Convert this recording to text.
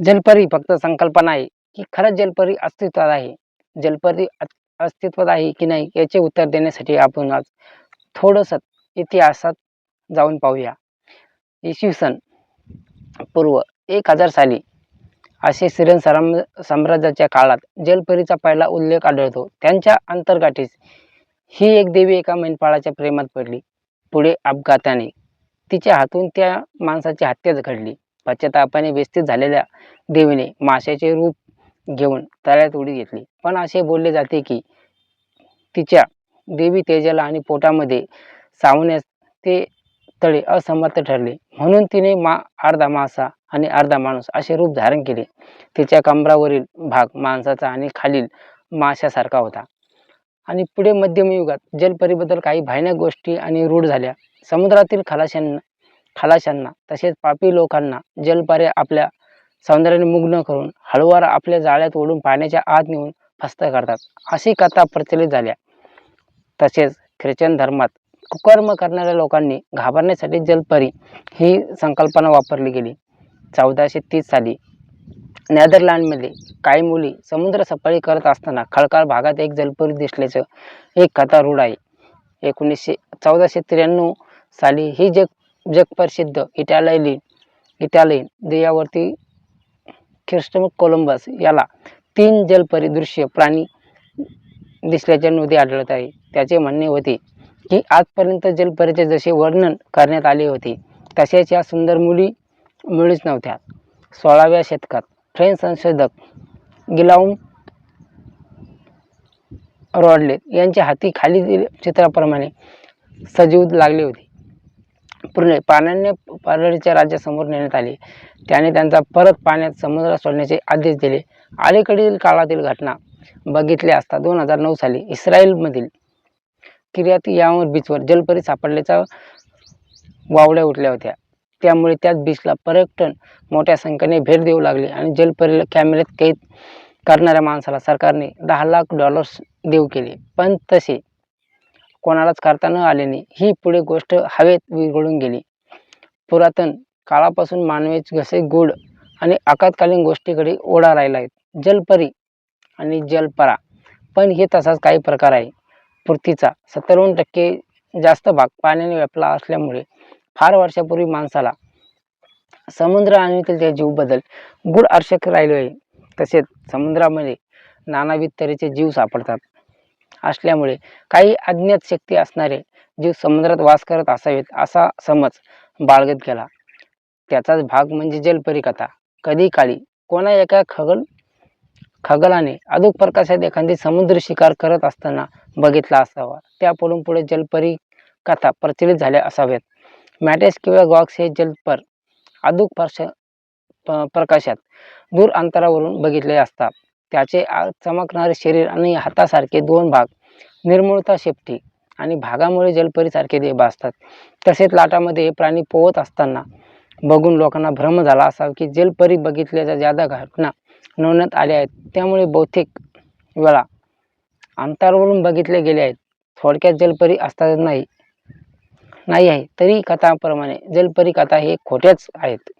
जलपरी फक्त संकल्पना आहे की खरंच जलपरी अस्तित्वात आहे. जलपरी अस्तित्वात आहे की नाही याचे उत्तर देण्यासाठी आपण आज थोडंसं इतिहासात जाऊन पाहूया. इसवी सन पूर्व एक हजार साली असे सिरन सराम साम्राज्याच्या काळात जलपरीचा पहिला उल्लेख आढळतो. त्यांच्या अंतर्गाठीच ही एक देवी एका मेंढपाळाच्या प्रेमात पडली. पुढे अपघाताने तिच्या हातून त्या माणसाची हत्याच घडली. पश्चातापाने व्यस्थित झालेल्या देवीने माशाचे रूप घेऊन तळ्यात उडी घेतली. पण असे बोलले जाते की तिच्या देवी तेजाला आणि पोटामध्ये सावण्यास ते तळे असमर्थ ठरले. म्हणून तिने मा अर्धा मासा आणि अर्धा माणूस असे रूप धारण केले. तिच्या कमरावरील भाग माणसाचा आणि खालील माशासारखा होता. आणि पुढे मध्यमयुगात जलपरीबद्दल काही भयानक गोष्टी आणि रूढ झाल्या. समुद्रातील खलाशांना खलाशांना तसेच पापी लोकांना जलपारे आपल्या सौंदर्याने मुग्न करून हळूवार आपल्या जाळ्यात ओढून पाण्याच्या आत नेऊन फस्त करतात. अशी कथा प्रचलित झाल्या. तसेच ख्रिश्चन धर्मात कुकर्म करणाऱ्या लोकांनी घाबरण्यासाठी जलपरी ही संकल्पना वापरली गेली. चौदाशे तीस साली नेदरलँडमध्ये काही मुली समुद्र सफारी करत असताना खळकाळ भागात एक जलपरी दिसल्याचं एक कथा रूढ आहे. एकोणीसशे चौदाशे त्र्याण्णव साली ही जग जगप्रसिद्ध इटालियन इटालियन देयावरती ख्रिस्टम कोलंबस याला तीन जलपरिदृश्य प्राणी दिसल्याच्या नोंदी आढळत आहे. त्याचे म्हणणे होते की आजपर्यंत जलपरीचे जसे वर्णन करण्यात आले होते तसेच या सुंदर मुली मुळीच नव्हत्या. सोळाव्या शतकात फ्रेंच संशोधक गिलाउम रॉडले यांच्या हाती खाली चित्राप्रमाणे सजीव लागले होते. पूर्ण पाण्याने परळीच्या राज्यासमोर नेण्यात आले. त्याने त्यांचा परत पाण्यात समुद्रात सोडण्याचे आदेश दिले. अलीकडील काळातील घटना बघितल्या असता दोन हजार नऊ साली इस्रायलमधील किर्यात यावर बीचवर जलपरी सापडल्याचा वावड्या उठल्या होत्या. त्यामुळे त्याच बीचला पर्यटन मोठ्या संख्येने भेट देऊ लागले आणि जलपरीला कॅमेऱ्यात कैद करणाऱ्या माणसाला सरकारने दहा लाख डॉलर्स देऊ केले. पण तसे कोणालाच करता न आल्याने ही पुढे गोष्ट हवेत विरघळून गेली. पुरातन काळापासून मानवी घसे गोड आणि आकातकालीन गोष्टीकडे ओढा राहिला आहेत जलपरी आणि जलपरा. पण हे तसाच काही प्रकार आहे. पृथ्वीचा सत्तावन्न टक्के जास्त भाग पाण्याने व्यापला असल्यामुळे फार वर्षापूर्वी माणसाला समुद्र आणि तिथच्या जीव बदल गूढ आर्षक राहिले आहे. तसेच समुद्रामध्ये नानाविध तऱ्हेचे जीव सापडतात. असल्यामुळे काही अज्ञात शक्ती असणारे जीव समुद्रात वास करत असावेत असा समज बाळगत गेला. त्याचाच भाग म्हणजे जलपरिकथा. कधी काळी कोणा एका खगल खगलाने अधिक प्रकाशात एखादी समुद्र शिकार करत असताना बघितला असावा. त्यापुढून पुढे जलपरी कथा प्रचलित झाल्या असाव्यात मॅटेस किंवा गॉक्स हे जलपर अधिक प्रश प- प्रकाशात दूर अंतरावरून बघितले असतात. त्याचे चमकणारे शरीर आणि हातासारखे दोन भाग निर्मूळता शेपटी आणि भागामुळे जलपरीसारखे देह भासतात. तसेच लाटामध्ये हे प्राणी पोहत असताना बघून लोकांना भ्रम झाला असावा की जलपरी बघितल्याच्या ज्यादा घटना नोंदण्यात आल्या आहेत त्यामुळे बहुतेक वेळा अंतरावरून बघितले गेले आहेत. थोडक्यात जलपरी असतात नाही नाही आहे. तरी कथाप्रमाणे जलपरी कथा हे खोट्याच आहेत.